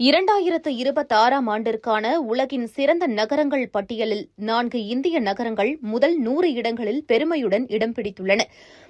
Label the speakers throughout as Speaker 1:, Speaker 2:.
Speaker 1: இரண்டாயிரத்து இருபத்தாறாம் ஆண்டிற்கான உலகின் சிறந்த நகரங்கள் பட்டியலில் நான்கு இந்திய நகரங்கள் முதல் நூறு இடங்களில் பெருமையுடன் இடம் பிடித்துள்ளன.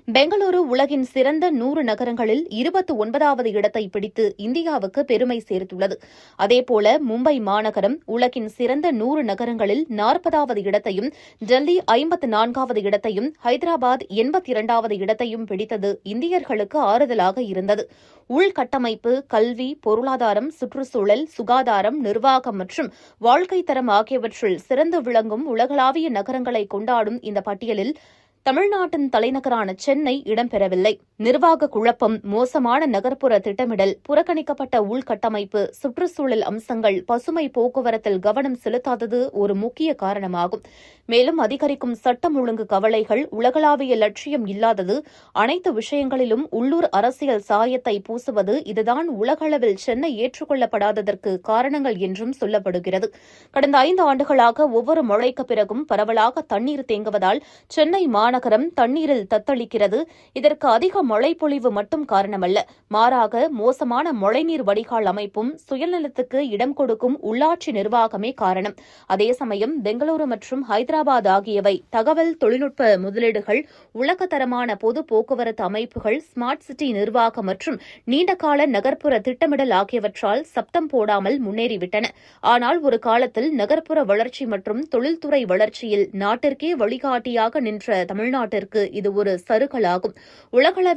Speaker 1: பெங்களூரு உலகின் சிறந்த நூறு நகரங்களில் இருபத்தி ஒன்பதாவது இடத்தை பிடித்து இந்தியாவுக்கு பெருமை சேர்த்துள்ளது. அதேபோல மும்பை மாநகரம் உலகின் சிறந்த நூறு நகரங்களில் நாற்பதாவது இடத்தையும் டெல்லி ஐம்பத்து நான்காவது இடத்தையும் ஹைதராபாத் எண்பத்தி இரண்டாவது இடத்தையும் பிடித்தது இந்தியர்களுக்கு ஆறுதலாக இருந்தது. உள்கட்டமைப்பு கல்வி பொருளாதாரம் சுற்றுச்சூழல் சுகாதாரம் நிர்வாகம் மற்றும் வாழ்க்கை தரம் ஆகியவற்றில் சிறந்து விளங்கும் உலகளாவிய நகரங்களை கொண்டாடும் இந்த பட்டியலில் தமிழ்நாட்டின் தலைநகரான சென்னை இடம்பெறவில்லை. நிர்வாக குழப்பம் மோசமான நகர்ப்புற திட்டமிடல் புறக்கணிக்கப்பட்ட உள்கட்டமைப்பு சுற்றுச்சூழல் அம்சங்கள் பசுமை போக்குவரத்தில் கவனம் செலுத்தாதது ஒரு முக்கிய காரணமாகும். மேலும் அதிகரிக்கும் சட்டம் ஒழுங்கு கவலைகள் உலகளாவிய லட்சியம் இல்லாதது அனைத்து விஷயங்களிலும் உள்ளூர் அரசியல் சாயத்தை பூசுவது இதுதான் உலகளவில் சென்னை ஏற்றுக்கொள்ளப்படாததற்கு காரணங்கள் என்றும் சொல்லப்படுகிறது. கடந்த ஐந்து ஆண்டுகளாக ஒவ்வொரு மழைக்கு பிறகும் பரவலாக தண்ணீர் தேங்குவதால் சென்னை மாநகரம் தண்ணீரில் தத்தளிக்கிறது. இதற்கு அதிக மழைப்பொழிவு மட்டும் காரணமல்ல. மாறாக மோசமான மழைநீர் வடிகால் அமைப்பும் சுயநலத்துக்கு இடம் கொடுக்கும் உள்ளாட்சி நிர்வாகமே காரணம். அதே சமயம் பெங்களூரு மற்றும் ஹைதராபாத் ஆகியவை தகவல் தொழில்நுட்ப முதலீடுகள் உலகத்தரமான பொது போக்குவரத்து அமைப்புகள் ஸ்மார்ட் சிட்டி நிர்வாகம் மற்றும் நீண்டகால நகர்ப்புற திட்டமிடல் ஆகியவற்றால் சப்தம் போடாமல் முன்னேறிவிட்டன. ஆனால் ஒரு காலத்தில் நகர்ப்புற வளர்ச்சி மற்றும் தொழில்துறை வளர்ச்சியில் நாட்டிற்கே வழிகாட்டியாக நின்ற தமிழ்நாட்டிற்கு இது ஒரு சருகலாகும்.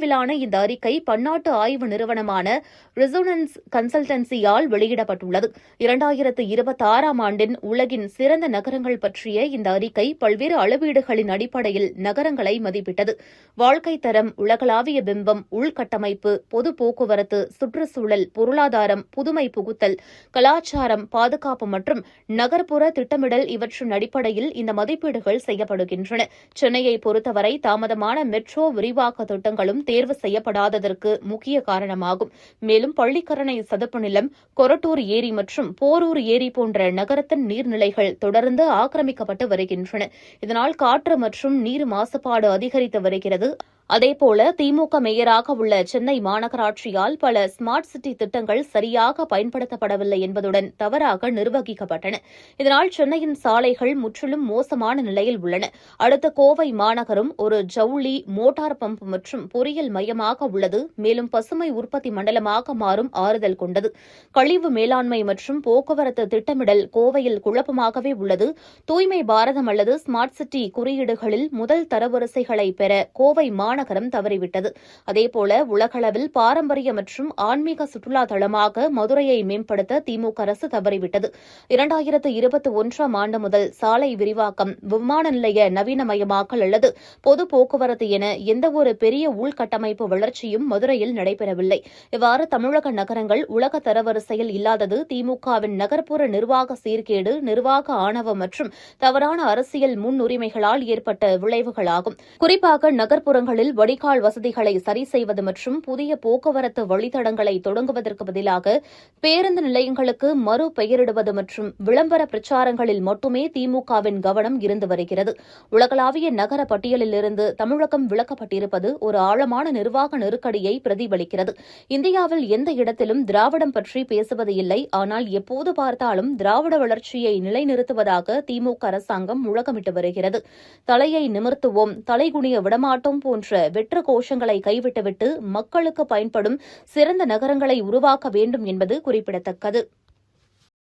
Speaker 1: அளவிலான இந்த அறிக்கை பன்னாட்டு ஆய்வு நிறுவனமான ரிசோனன்ஸ் கன்சல்டன்சியால் வெளியிடப்பட்டுள்ளது. இரண்டாயிரத்து இருபத்தி ஆறாம் ஆண்டின் உலகின் சிறந்த நகரங்கள் பற்றிய இந்த அறிக்கை பல்வேறு அளவீடுகளின் அடிப்படையில் நகரங்களை மதிப்பிட்டது. வாழ்க்கை தரம் உலகளாவிய பிம்பம் உள்கட்டமைப்பு பொது போக்குவரத்து சுற்றுச்சூழல் பொருளாதாரம் புதுமை புகுத்தல் கலாச்சாரம் பாதுகாப்பு மற்றும் நகர்ப்புற திட்டமிடல் இவற்றின் அடிப்படையில் இந்த மதிப்பீடுகள் செய்யப்படுகின்றன. சென்னையை பொறுத்தவரை தாமதமான மெட்ரோ விரிவாக்க திட்டங்களும் தேர்வு செய்யப்படாததற்கு முக்கிய காரணமாகும். மேலும் பள்ளிக்கரணை சதுப்பு நிலம் கொரட்டூர் ஏரி மற்றும் போரூர் ஏரி போன்ற நகரத்தின் நீர்நிலைகள் தொடர்ந்து ஆக்கிரமிக்கப்பட்டு வருகின்றன. இதனால் காற்று மற்றும் நீர் மாசுபாடு அதிகரித்து வருகிறது. அதேபோல திமுக மேயராக உள்ள சென்னை மாநகராட்சியால் பல ஸ்மார்ட் சிட்டி திட்டங்கள் சரியாக பயன்படுத்தப்படவில்லை என்பதுடன் தவறாக நிர்வகிக்கப்பட்டன. இதனால் சென்னையின் சாலைகள் முற்றிலும் மோசமான நிலையில் உள்ளன. அடுத்த கோவை மாநகரம் ஒரு ஜவுளி மோட்டார் பம்ப் மற்றும் பொறியியல் மையமாக உள்ளது. மேலும் பசுமை உற்பத்தி மண்டலமாக மாறும் ஆறுதல் கொண்டது. கழிவு மேலாண்மை மற்றும் போக்குவரத்து திட்டமிடல் கோவையில் குழப்பமாகவே உள்ளது. தூய்மை பாரதம் அல்லது ஸ்மார்ட் சிட்டி குறியீடுகளில் முதல் தரவரிசைகளை பெற கோவை மாநகரம் மாநகரம் தவறிவிட்டது. அதேபோல உலகளவில் பாரம்பரிய மற்றும் ஆன்மீக சுற்றுலா தளமாக மதுரையை மேம்படுத்த திமுக அரசு தவறிவிட்டது. இரண்டாயிரத்து இருபத்தி ஒன்றாம் ஆண்டு முதல் சாலை விரிவாக்கம் விமான நிலைய நவீனமயமாக்கல் அல்லது பொது போக்குவரத்து என எந்தவொரு பெரிய உள்கட்டமைப்பு வளர்ச்சியும் மதுரையில் நடைபெறவில்லை. இவ்வாறு தமிழக நகரங்கள் உலக தரவரிசையில் இல்லாதது திமுகவின் நகர்ப்புற நிர்வாக சீர்கேடு நிர்வாக ஆணவம் மற்றும் தவறான அரசியல் முன்னுரிமைகளால் ஏற்பட்ட விளைவுகளாகும். குறிப்பாக நகர்ப்புறங்களில் வடிகால் வசதிகளை சரி செய்வது மற்றும் புதிய போக்குவரத்து வழித்தடங்களை தொடங்குவதற்கு பதிலாக பேருந்து நிலையங்களுக்கு மறு பெயரிடுவது மற்றும் விளம்பர பிரச்சாரங்களில் மட்டுமே திமுகவின் கவனம் இருந்து வருகிறது. உலகளாவிய நகர பட்டியலிலிருந்து தமிழகம் விளக்கப்பட்டிருப்பது ஒரு ஆழமான நிர்வாக நெருக்கடியை பிரதிபலிக்கிறது. இந்தியாவில் எந்த இடத்திலும் திராவிடம் பற்றி பேசுவது இல்லை. ஆனால் எப்போது பார்த்தாலும் திராவிட வளர்ச்சியை நிலைநிறுத்துவதாக திமுக அரசாங்கம் முழக்கமிட்டு வருகிறது. தலையை நிமிர்த்துவோம். தலைகுனிய விடமாட்டோம் போன்ற வெற்று கோஷங்களை கைவிட்டுவிட்டு மக்களுக்கு பயன்படும் சிறந்த நகரங்களை உருவாக்க வேண்டும் என்பது குறிப்பிடத்தக்கது.